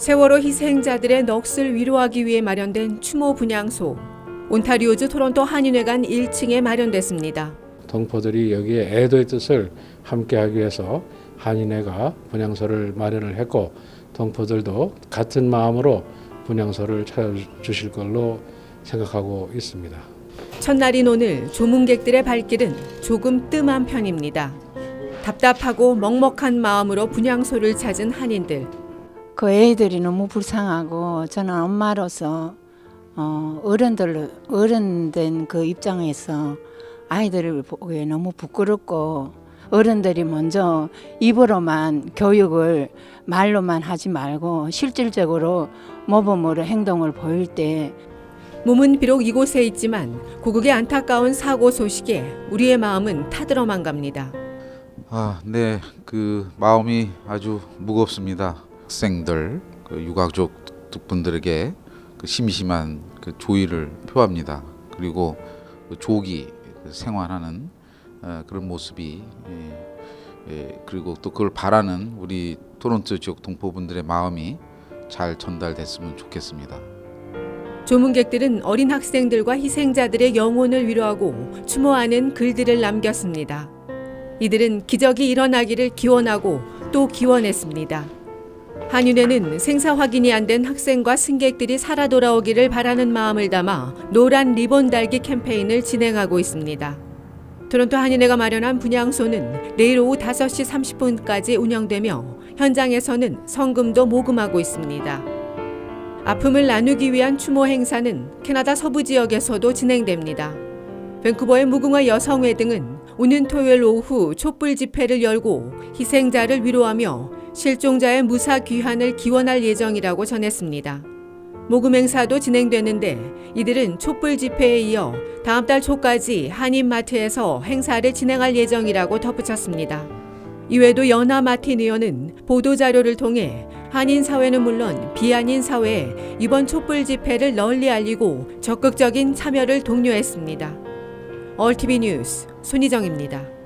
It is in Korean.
세월호 희생자들의 넋을 위로하기 위해 마련된 추모 분향소. 온타리오주 토론토 한인회관 1층에 마련됐습니다. 동포들이 여기에 애도의 뜻을 함께하기 위해서 한인회가 분향소를 마련을 했고 동포들도 같은 마음으로 분향소를 찾아주실 걸로 생각하고 있습니다. 첫날인 오늘 조문객들의 발길은 조금 뜸한 편입니다. 답답하고 먹먹한 마음으로 분향소를 찾은 한인들. 그 애들이 너무 불쌍하고 저는 엄마로서 어, 어른들 어른된 그 입장에서 아이들을 보기에 너무 부끄럽고 어른들이 먼저 입으로만 교육을 말로만 하지 말고 실질적으로 모범으로 행동을 보일 때 몸은 비록 이곳에 있지만 고국의 안타까운 사고 소식에 우리의 마음은 타들어만 갑니다. 아, 네, 그 마음이 아주 무겁습니다. 학생들, 그 유가족 분들에게 그 심심한 그 조의를 표합니다. 그리고 그 조기 그 생활하는 어, 그런 모습이 예, 예, 그리고 또 그걸 바라는 우리 토론토 지역 동포분들의 마음이 잘 전달됐으면 좋겠습니다. 조문객들은 어린 학생들과 희생자들의 영혼을 위로하고 추모하는 글들을 남겼습니다. 이들은 기적이 일어나기를 기원하고 또 기원했습니다. 한윤회는 생사 확인이 안 된 학생과 승객들이 살아 돌아오기를 바라는 마음을 담아 노란 리본 달기 캠페인을 진행하고 있습니다. 토론토 한인회가 마련한 분향소는 내일 오후 5시 30분까지 운영되며 현장에서는 성금도 모금하고 있습니다. 아픔을 나누기 위한 추모 행사는 캐나다 서부 지역에서도 진행됩니다. 밴쿠버의 무궁화 여성회 등은 오는 토요일 오후 촛불 집회를 열고 희생자를 위로하며 실종자의 무사 귀환을 기원할 예정이라고 전했습니다. 모금 행사도 진행되는데 이들은 촛불 집회에 이어 다음 달 초까지 한인마트에서 행사를 진행할 예정이라고 덧붙였습니다. 이외에도 연하 마틴 의원은 보도 자료를 통해 한인 사회는 물론 비한인 사회에 이번 촛불 집회를 널리 알리고 적극적인 참여를 독려했습니다. 얼티비 뉴스 손희정입니다.